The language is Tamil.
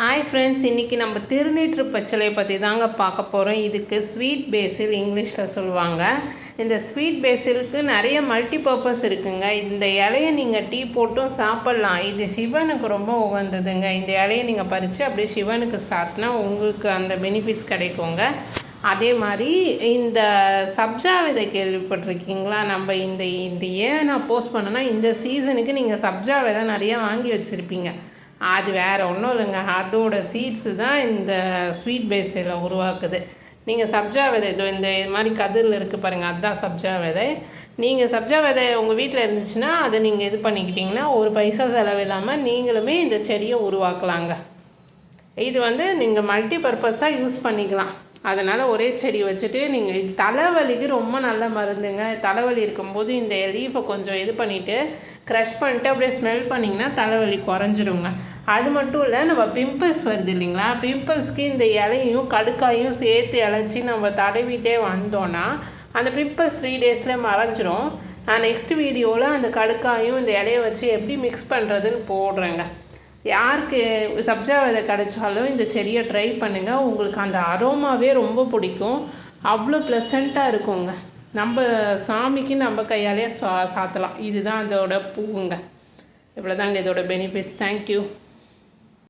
ஹாய் ஃப்ரெண்ட்ஸ் இன்றைக்கி நம்ம திருநீற்று பச்சளையை பற்றி தாங்க பார்க்க போகிறோம் இதுக்கு ஸ்வீட் பேசில் இங்கிலீஷில் சொல்லுவாங்க. இந்த ஸ்வீட் பேசிலுக்கு நிறைய மல்டி பர்பஸ் இருக்குங்க. இந்த இலையை நீங்கள் டீ போட்டும் சாப்பிட்லாம். இது சிவனுக்கு ரொம்ப உகந்ததுங்க. இந்த இலையை நீங்கள் பறித்து அப்படியே சிவனுக்கு சாத்தினா உங்களுக்கு அந்த பெனிஃபிட்ஸ் கிடைக்குங்க. அதே மாதிரி இந்த சப்ஜா விதை கேள்விப்பட்டிருக்கீங்களா? நம்ம இந்த இந்த ஏன் நான் போஸ்ட் பண்ணேன்னா இந்த சீசனுக்கு நீங்கள் சப்ஜா விதை நிறையா வாங்கி வச்சுருப்பீங்க. அது வேறு ஒன்றும் இல்லைங்க. அதோட சீட்ஸு தான் இந்த ஸ்வீட் பேஸில் உருவாக்குது. நீங்கள் சப்ஜா விதை இதோ இந்த இது மாதிரி கதிரில் இருக்குது பாருங்கள் அதுதான் சப்ஜா விதை. நீங்கள் சப்ஜா விதை உங்கள் வீட்டில் இருந்துச்சுன்னா அதை நீங்கள் இது பண்ணிக்கிட்டிங்கன்னா ஒரு பைசா செலவில்லாமல் நீங்களுமே இந்த செடியை உருவாக்கலாங்க. இது வந்து நீங்கள் மல்டி பர்பஸாக யூஸ் பண்ணிக்கலாம். அதனால் ஒரே செடி வச்சுட்டு நீங்கள் தலைவலிக்கு ரொம்ப நல்ல மருந்துங்க. தலைவலி இருக்கும்போது இந்த லீஃபை கொஞ்சம் இது பண்ணிவிட்டு க்ரஷ் பண்ணிட்டு அப்படியே ஸ்மெல் பண்ணிங்கன்னா தலைவலி குறைஞ்சிருங்க. அது மட்டும் இல்லை நம்ம பிம்பிள்ஸ் வருது இல்லைங்களா? பிம்பிள்ஸ்க்கு இந்த இலையும் கடுக்காயும் சேர்த்து இழைச்சி நம்ம தடவிட்டே வந்தோன்னா அந்த பிம்பிள்ஸ் த்ரீ டேஸில் மறைஞ்சிரும். நான் நெக்ஸ்ட் வீடியோவில் அந்த கடுக்காயும் இந்த இலையை வச்சு எப்படி மிக்ஸ் பண்ணுறதுன்னு போடுறேங்க. யாருக்கு சப்ஜா விதை கிடைச்சாலும் இந்த செடியை ட்ரை பண்ணுங்கள் உங்களுக்கு அந்த அரோமாவே ரொம்ப பிடிக்கும். அவ்வளோ ப்ளசண்ட்டாக இருக்குங்க. நம்ம சாமிக்கு நம்ம கையாலே சா சாத்தலாம். இதுதான் அதோட பூவுங்க. இவ்வளோதாங்க இதோட பெனிஃபிட்ஸ் தேங்க்யூ